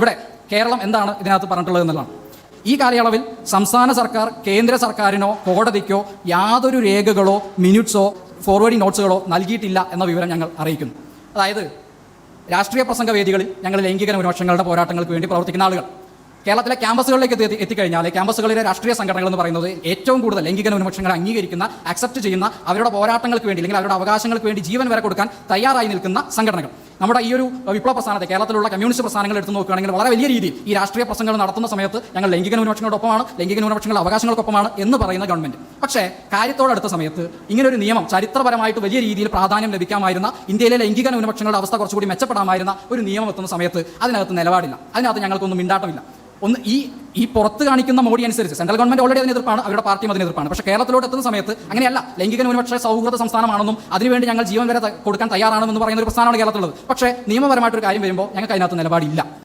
ഇവിടെ കേരളം എന്താണ് ഇതിനകത്ത് പറഞ്ഞിട്ടുള്ളത് എന്നുള്ളതാണ് ഈ കാലയളവിൽ സംസ്ഥാന സർക്കാർ കേന്ദ്ര സർക്കാരിനോ കോടതിക്കോ യാതൊരു രേഖകളോ മിനിറ്റ്സോ ഫോർവേഡിംഗ് നോട്ട്സുകളോ നൽകിയിട്ടില്ല എന്ന വിവരം ഞങ്ങൾ അറിയിക്കുന്നു. അതായത് രാഷ്ട്രീയ പ്രസംഗ വേദികളിൽ ഞങ്ങൾ ലൈംഗിക ന്യൂനപക്ഷങ്ങളുടെ പോരാട്ടങ്ങൾക്ക് വേണ്ടി പ്രവർത്തിക്കുന്ന ആളുകൾ. കേരളത്തിലെ ക്യാമ്പസുകളിലേക്ക് എത്തി എത്തിക്കഴിഞ്ഞാൽ ക്യാമ്പസുകളിലെ രാഷ്ട്രീയ സംഘടനകൾ എന്ന് പറയുന്നത് ഏറ്റവും കൂടുതൽ ലൈംഗിക ന്യൂനപക്ഷങ്ങളെ അംഗീകരിക്കുന്ന അക്സെപ്റ്റ് ചെയ്യുന്ന അവരുടെ പോരാട്ടങ്ങൾക്ക് വേണ്ടി അല്ലെങ്കിൽ അവരുടെ അവകാശങ്ങൾക്ക് വേണ്ടി ജീവൻ വരെ കൊടുക്കാൻ തയ്യാറായി നിൽക്കുന്ന സംഘടനകൾ. നമ്മുടെ ഈ ഒരു വിപ്ലവ പ്രസ്ഥാനത്തെ കേരളത്തിലുള്ള കമ്മ്യൂണിസ്റ്റ് പ്രസ്ഥാനങ്ങൾ എടുത്തു നോക്കുകയാണെങ്കിൽ വളരെ വലിയ രീതിയിൽ ഈ രാഷ്ട്രീയ പ്രസംഗങ്ങൾ നടത്തുന്ന സമയത്ത് ഞങ്ങൾ ലൈംഗിക ന്യൂനപക്ഷങ്ങളോടൊപ്പമാണ് ലൈംഗിക ന്യൂനപക്ഷങ്ങളുടെ അവകാശങ്ങൾക്കൊപ്പമാണ് എന്ന് പറയുന്ന ഗവൺമെന്റ്. പക്ഷേ കാര്യത്തോടടുത്ത സമയത്ത് ഇങ്ങനൊരു നിയമം ചരിത്രപരമായിട്ട് വലിയ രീതിയിൽ പ്രാധാന്യം ലഭിക്കാമായിരുന്ന ഇന്ത്യയിലെ ലൈംഗിക ന്യൂനപക്ഷങ്ങളുടെ അവസ്ഥ കുറച്ചുകൂടി മെച്ചപ്പെടാമായിരുന്ന ഒരു നിയമം എത്തുന്ന സമയത്ത് അതിനകത്ത് നിലപാടില്ല. അതിനകത്ത് ഞങ്ങൾക്കൊന്നും മിണ്ടാട്ടമില്ല. ഒന്ന് ഈ ഈ പുറത്ത് കാണിക്കുന്ന മോഡി അനുസരിച്ച് സെൻട്രൽ ഗവൺമെന്റ് ഓൾറെഡി അതിന് എതിർപ്പാണ് അവരുടെ പാർട്ടിയും അതിന് എതിർപ്പാണ്. പക്ഷേ കേരളത്തിലോട്ട് എത്തുന്ന സമയത്ത് അങ്ങനെയല്ല. ലൈംഗിക ന്യൂനപക്ഷ സൗഹൃദ സംസ്ഥാനമാണെന്നും അതിനുവേണ്ടി ഞങ്ങൾ ജീവൻ വരെ കൊടുക്കാൻ തയ്യാറാണെന്നും പറയുന്ന ഒരു പ്രസ്ഥാനമാണ് കേരളത്തിലുള്ളത്. പക്ഷേ നിയമപരമായിട്ടൊരു കാര്യം വരുമ്പോൾ ഞങ്ങൾക്ക് അതിനകത്ത് നിലപാടില്ല.